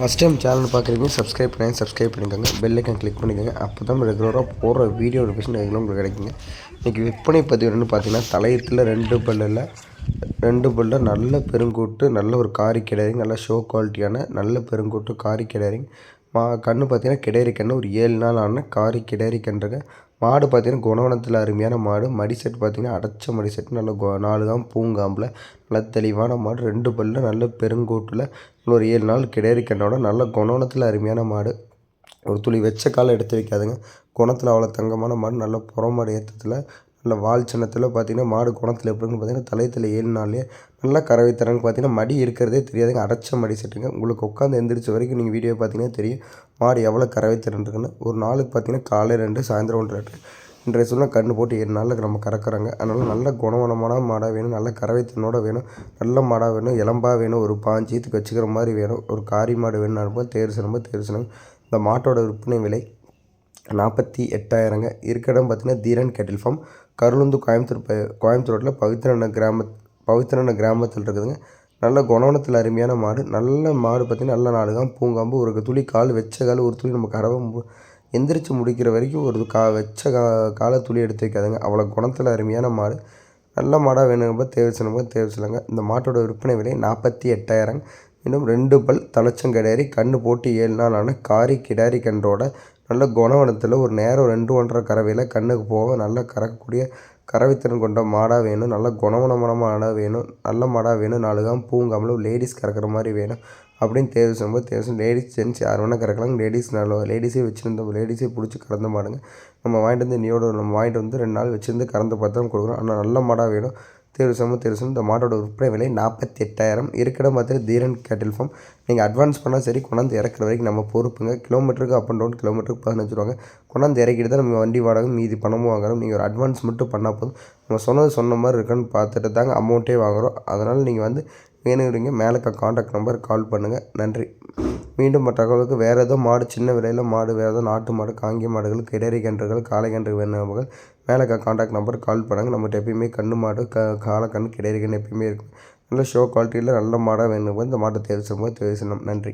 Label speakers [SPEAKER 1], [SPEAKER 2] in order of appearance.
[SPEAKER 1] First time channel பார்க்குறீங்க subscribe பண்ணி subscribe பண்ணிக்கோங்க. பெல் ஐக்கன் கிளிக் பண்ணிக்கோங்க. அப்போ தான் ரெகுலராக போடுற வீடியோ நோட்டிஃபிகேஷன் ரெகுலராக உங்களுக்கு கிடைக்குங்க. இன்றைக்கி விற்பனை பதிவு என்னென்னு பார்த்தீங்கன்னா தலையத்தில் ரெண்டு பல்லில் ரெண்டு பல்லில் நல்ல பெருங்கூட்டு நல்ல ஒரு காரி கிடையாதுங்க நல்ல ஷோ குவாலிட்டியான நல்ல பெருங்கூட்டு காரி கிடையாதுங்க மா கன்று பார்த்தீங்கன்னா கிடேரி கன்று ஒரு ஏழு நாள் ஆன காரி கிடேரி கன்றுங்க. மாடு பார்த்தீங்கன்னா குணவனத்தில் அருமையான மாடு. மடி செட் பார்த்தீங்கன்னா அடைச்ச மடி செட் நல்ல நாலு தான் பூங்காம்பில். நல்ல தெளிவான மாடு. ரெண்டு பல்லில் நல்ல பெருங்கூட்டில் ஒரு ஏழு நாள் கிடேரி கண்ணோட நல்ல குணோணத்தில் அருமையான மாடு. ஒரு துளி வச்ச காலை எடுத்து வைக்காதுங்க. குணத்தில் அவ்வளோ தங்கமான மாடு நல்ல புறமாடு ஏற்றத்தில் நல்ல வால் சின்னத்தில் பார்த்தீங்கன்னா மாடு குணத்தில் எப்படின்னு பார்த்தீங்கன்னா தலையத்தில் ஏழு நாள்லேயே நல்லா கறவை தரன்னு பார்த்தீங்கன்னா மடி இருக்கிறதே தெரியாதுங்க. அடைச்ச மடி செட்டுங்க. உங்களுக்கு உட்காந்து எந்திரிச்ச வரைக்கும் நீங்கள் வீடியோ பார்த்தீங்கன்னா தெரியும். மாடு எவ்வளோ கறவை திறன் இருக்குன்னு. ஒரு நாளுக்கு பார்த்தீங்கன்னா காலை ரெண்டு சாயந்தரம் ஒன்று ரெண்டு இன்றைய சூழ்நிலை கண்ணு போட்டு ஏழு நாளில் நம்ம கறக்குறாங்க. அதனால் நல்ல குணவனமான மாடாக வேணும் நல்ல கறவைத்தனோட வேணும் நல்ல மாடாக வேணும் இளம்பாக வேணும் ஒரு பாஞ்சீத்துக்கு வச்சுக்கிற மாதிரி வேணும் ஒரு காரி மாடு வேணும் போது தேர் சிலம்பு தேர் சிலம்பு. இந்த மாட்டோட விற்பனை விலை நாற்பத்தி எட்டாயிரங்க. இருக்க இடம் பார்த்தீங்கன்னா தீரன் கேட்டில் ஃபார்ம். கருளுந்து கோயம்புத்தூர் ப கோயம்புத்தூர் ரோட்டில் பவித்ரன கிராம பவித்ரன கிராமத்தில் இருக்குதுங்க. நல்ல குணவனத்தில் அருமையான மாடு. நல்ல மாடு பார்த்திங்கன்னா நல்ல நாடு தான் பூங்காம்பு ஒரு துளி கால் வச்ச கால் ஒரு துளி நம்ம கறவை எந்திரிச்சு முடிக்கிற வரைக்கும் ஒரு கா வச்ச கா காலை துளி எடுத்து வைக்காதுங்க. அவ்வளோ குணத்தில் அருமையான மாடு. நல்ல மாடாக வேணுங்க தேவை சொல்லுங்க தேவை இந்த மாட்டோட விற்பனை விலை நாற்பத்தி எட்டாயிரம். இன்னும் ரெண்டு பல் தலைச்சங்கடேரி கண்ணு போட்டு ஏழு நாள் ஆனால் காரி கிடாரி கன்றோட நல்ல குணவனத்தில் ஒரு நேரம் ரெண்டு ஒன்றரை கறவையில் கண்ணுக்கு போக நல்லா கறக்கக்கூடிய கறவைத்திறன் கொண்ட மாடாக வேணும் நல்ல குணவனமான மாடாக வேணும் நல்ல மாடாக வேணும் நாலு காம் பூங்காமல் லேடிஸ் கறக்கிற மாதிரி வேணும் அப்படின்னு தேர்வு செய்யும்போது தேர்வு லேடிஸ் ஜென்ஸ் யார் வேணால் கறக்கலாம். லேடிஸ் நல்ல லேடிஸே வச்சுருந்தோம் லேடிஸே பிடிச்சி கறந்த மாடுங்க. நம்ம வாங்கிட்டு வந்து நீயோட நம்ம வாங்கிட்டு வந்து ரெண்டு நாள் வச்சுருந்து கறந்து பார்த்து தான் கொடுக்குறோம் ஆனால் நல்ல மாடாக வேணும். தேர்வு செய்யும்போது தேர்வு இந்த மாட்டோட விற்பனை விலை நாற்பத்தி எட்டாயிரம் இருக்கிடம் பார்த்துட்டு தீரன் கேட்டில் ஃபார்ம் நீங்கள் அட்வான்ஸ் பண்ணால் சரி கொண்டாந்து இறக்குற வரைக்கும் நம்ம பொறுப்புங்க. கிலோமீட்டருக்கு அப் அண்ட் டவுன் கிலோமீட்டருக்கு பதினஞ்சு ரூபாங்க. கொண்டாந்து இறக்கிட்டு தான் நம்ம வண்டி வாடகை மீதி பணமும் வாங்குறோம். நீங்கள் ஒரு அட்வான்ஸ் மட்டும் பண்ணால் போதும். நம்ம சொன்னது சொன்ன மாதிரி இருக்கான்னு பார்த்துட்டு தாங்க அமௌண்ட்டே வாங்குகிறோம் அதனால் நீங்கள் வந்து வேணுங்கிறீங்க மேலே காண்டாக்ட் நம்பர் கால் பண்ணுங்கள் நன்றி. மீண்டும் மற்ற தகவலுக்கு வேறு ஏதோ மாடு சின்ன விலையில் மாடு வேறு ஏதோ நாட்டு மாடு காங்கி மாடுகள் கிடரி கன்றுகள் காளை கன்று வேணுமகள் மேலே காண்டாக்ட் நம்பர் கால் பண்ணுங்கள் நம்மகிட்ட எப்பயுமே கண்ணு மாடு க காளை கன்று கிடரி கன்று எப்பயுமே இருக்கும். நல்ல ஷோ குவாலிட்டியில் நல்ல மாடாக வேணும் இந்த மாட்டை தேர்வு செய்யும்போது தேர்வு செய்யணும் நன்றி.